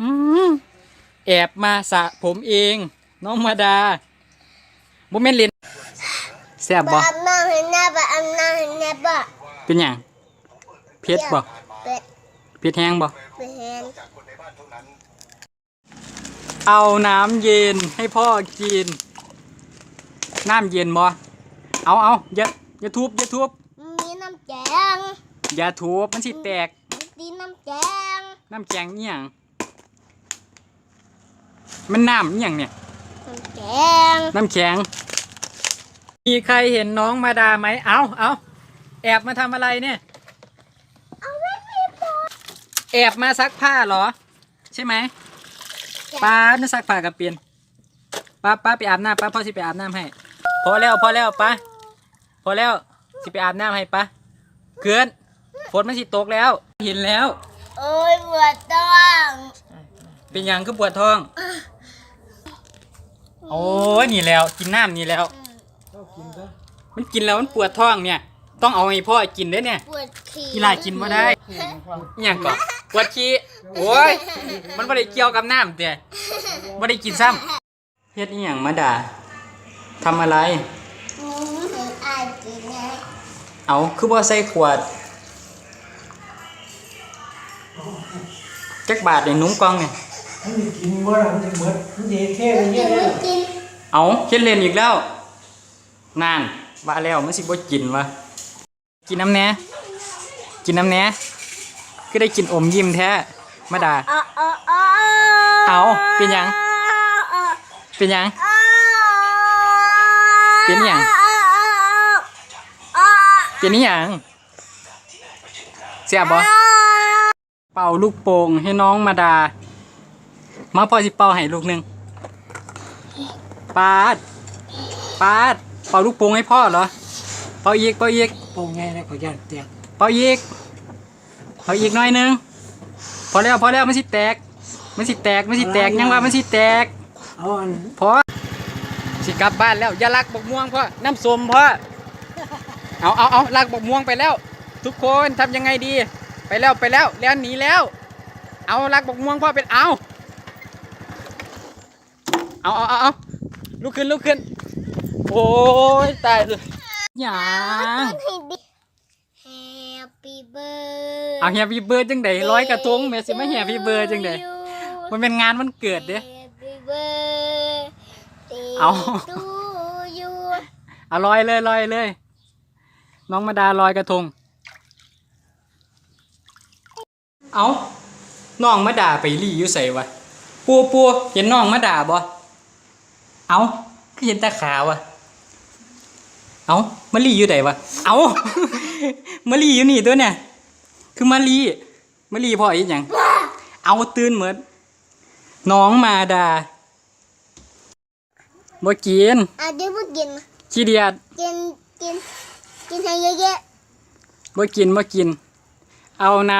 อืมแอบมาสระผมเอง น้องมาดาบ่แม่นเล่นแซ่บบ่อาบน้ำให้แน่บ่อาบน้ำให้แน่บ่เป็นหยังเผ็ดบ่เป็ดเผ็ดแห้งบ่เป็ดแห้งเอาน้ำเย็นให้พ่อกิน น้ำเย็นบ่เอาเอาอย่าอย่าทุบอย่าทุบมีน้ำแกงอย่าทุบมันสิแตกมีน้ำแกงน้ำแกงนี่หยัง มันน้ำนี่หยังเนี่ยน้ำแกงน้ำแข็ง มีใครเห็นน้องมาดาไหม เอาเอาแอบมาทำอะไรเนี่ยเอาไว้ไม่พอแอบมาซักผ้าเหรอ ใช่ไหมป้าน่าซักผ้ากับเปลี่ยนป้าป้าไปอาบน้ำป้าพ่อสิไปอาบน้ำให้ พอแล้วพอแล้วป้าพอแล้วสิไปอาบน้ำให้ป้าเกินฝนมันสิตกแล้ว เห็นแล้ว โอ้ยปวดท้อง เป็นหยังคือปวดท้อง โอ้ยนี่แล้วกินน้ำนี่แล้วมันกินแล้วมันปวดท้องเนี่ย ต้องเอาให้พ่อกินด้วยเนี่ยปวดขี้กีฬากินมาได้อหย่างก่อนปวดขี้โอ้ยมันไม่ได้เกี่ยวกับน้ำเตี้ยไม่ได้กินซ้ำเฮ็ดอหย่างมาด่าทำอะไรหนูเห็นอายกินนะเอาคือว่าใส่ขวดจักบาทเนี่ยนุ่งกล้องเนี่ย มันสิกินบ่ล่ะมันจะเบิดมันสิเท่หไปนูเยกิอะนหเลนูยกินเอาเฮ็ดเล่นอีกแล้ว นานว่าแล้วมันสิบ่กินวะกินน้ำแหน่กินน้ำแหน่ก็ได้กินอมยิ้มแท้มาด่าเอาเอาเอาเอาเป็นหยัง เป็นหยัง เป็นหยังเป็นนี่ยังเสียบบ่เป่าลูกโป่งให้น้องมาดา มาพอสิเป่าให้ลูกหนึ่งปาดปาดเป่าลูกโป่งให้พ่อเหรอเป่าอีกเป่าอีกโป่งไงแล้วก็ย่านแตกเป่าอีกเป่าอีกหน่อยหนึงพอแล้วพอแล้วมันสิแตกมันสิแตกมันสิแตกยังว่ามันสิแตกเอาอันพอสิกลับบ้านแล้วอย่าลักบกม่วงพ่อน้ำส้มพ่อเอาเอาเอาลักบกม่วงไปแล้ว ทุกคนทำยังไงดี ไปแล้วไปแล้วแล้วหนีแล้ว เอาลักบกม่วงพ่อเป็นเอา เอาเอาเอาเอาลุกขึ้นลุกขึ้น โอ้ยตายเลยหยัง Happy birthday เอาเฮียพี่เบิร์ดจังไดร้อยกระทงแม่สิมาเฮียพี่เบิร์ดจังไดมันเป็นงานวันเกิดเด้ Happy birthday เอา to you เอาลอยเลยลอยเลย น้องมาดาลอยกระทง เอาน้องมาดาไปรีอยู่ใส่วะปัวปัวเห็นน้องมาดาบ่ เอาก็เห็นตาขาวะเอามารีอยู่ไหนวะ เอามารีอยู่นี่ตัวเนี่ย คือมารีมารีพ่ออีกอย่าง เอาตื่นเหมือนน้องมาดาบ่กินอะเดี๋ยวพูดกินขี้เดียดกินกินกินให้เยอะๆบ่กินบ่กิน เอาน้